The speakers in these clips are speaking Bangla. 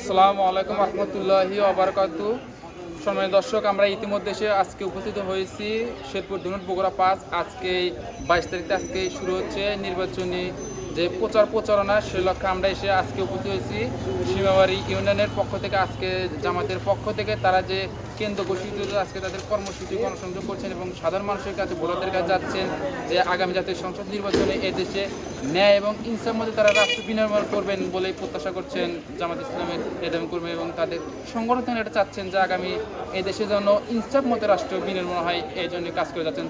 আসসালামু আলাইকুম রহমতুল্লাহি আবরকাতু সময় দর্শক, আমরা ইতিমধ্যে এসে আজকে উপস্থিত হয়েছি শেরপুর ধুনুট বগুড়া পাস। আজকে বাইশ তারিখে আজকে শুরু হচ্ছে নির্বাচনী যে প্রচার প্রচারণা সে লক্ষ্যে আমরা এসে আজকে উপস্থিত হয়েছি। সীমাবাড়ি ইউনিয়নের পক্ষ থেকে আজকে, জামাতের পক্ষ থেকে তারা যে কেন্দ্র ঘোষিত আজকে তাদের কর্মসূচি গণসংযোগ করছেন এবং সাধারণ মানুষের কাছে ভোটারদের কাছে যাচ্ছেন যে আগামী জাতীয় সংসদ নির্বাচনে এদেশে ন্যায় এবং ইনসাফ মধ্যে তারা রাষ্ট্র বিনির্মাণ করবেন বলে প্রত্যাশা করছেন জামাত ইসলামের নেতাম কর্মী এবং তাদের সংগঠন এটা চাচ্ছেন যে আগামী এদেশে যেন ইনসাফ মতে রাষ্ট্র বিনির্মাণ হয়, এই জন্য কাজ করে যাচ্ছেন।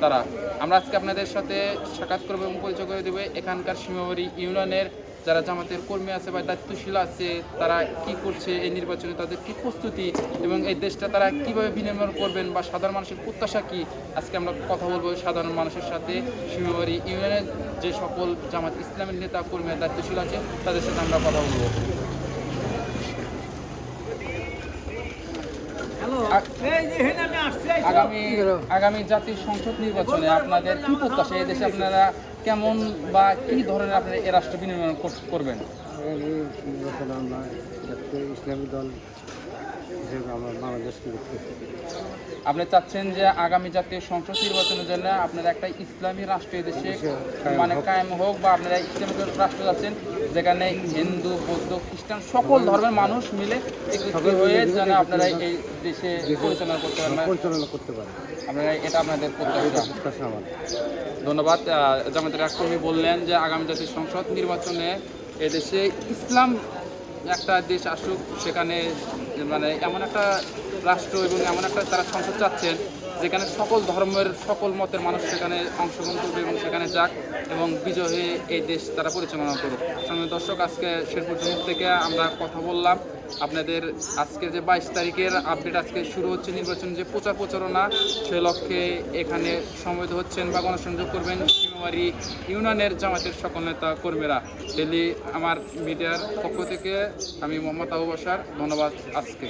তারা। আমরা আজকে আপনাদের সাথে সাক্ষাৎ করব এবং পরিচয় করে দেবো এখানকার সীমাবাড়ি ইউনিয়নের। যারা জামাতের কর্মী আছে বা দায়িত্বশীল আছে, তারা কি করছে এই নির্বাচনে, তাদের কি প্রস্তুতি এবং এই দেশটা তারা কীভাবে বিনির্মাণ করবেন বা সাধারণ মানুষের প্রত্যাশা কি? আজকে আমরা কথা বলব সাধারণ মানুষের সাথে। সীমাবাড়ি ইউনিয়নের যে সকল জামাত ইসলামের নেতা, কর্মী দায়িত্বশীল আছে, তাদের সাথে আমরা কথা বলব। আ- আগামী আগামী সংসদ নির্বাচনে আপনাদের কি প্রত্যাশা? এদেশে দেশে আপনারা কেমন বা কি ধরনের আপনারা এ রাষ্ট্র বিনির্মাণ কর- করবেন? ইসলামী দল হিসেবে আমরা বাংলাদেশকে দেখতেছি আপনি চাচ্ছেন যে আগামী জাতীয় সংসদ নির্বাচনের জন্য আপনারা একটা ইসলামী রাষ্ট্র দেশে মানে কায়েম হোক বা আপনারা ইসলামী রাষ্ট্র যাচ্ছেন যেখানে হিন্দু বৌদ্ধ খ্রিস্টান সকল ধর্মের মানুষ মিলে একত্রিত হয়ে যেন আপনারা এই দেশে পরিচালনা করতে পারেন। পরিচালনা করতে পারে। আপনারা এটা আপনাদের প্রত্যাশা। ধন্যবাদ। জামাতের কর্মী বললেন যে আগামী জাতীয় সংসদ নির্বাচনে এদেশে ইসলাম একটা দেশ আসুক সেখানে মানে এমন একটা রাষ্ট্র এবং এমন একটা তারা সংসদ চাচ্ছেন যেখানে সকল ধর্মের, সকল মতের মানুষ সেখানে অংশগ্রহণ করবে এবং সেখানে যাক এবং বিজয় হয়ে এই দেশ তারা পরিচালনা করুক। সময় দর্শক, আজকে শেরপুর জমির থেকে আমরা কথা বললাম। আপনাদের আজকে যে বাইশ তারিখের আপডেট আজকে শুরু হচ্ছে, নির্বাচন যে প্রচার প্রচারণা, সে লক্ষ্যে এখানে সমবেত হচ্ছেন বা গণসংযোগ করবেন সীমাবাড়ি ইউনিয়নের জামাতের সকল নেতা কর্মীরা। ডেলি আমার মিডিয়ার পক্ষ থেকে আমি মোহাম্মদ আবু বাসার ধন্যবাদ আজকে।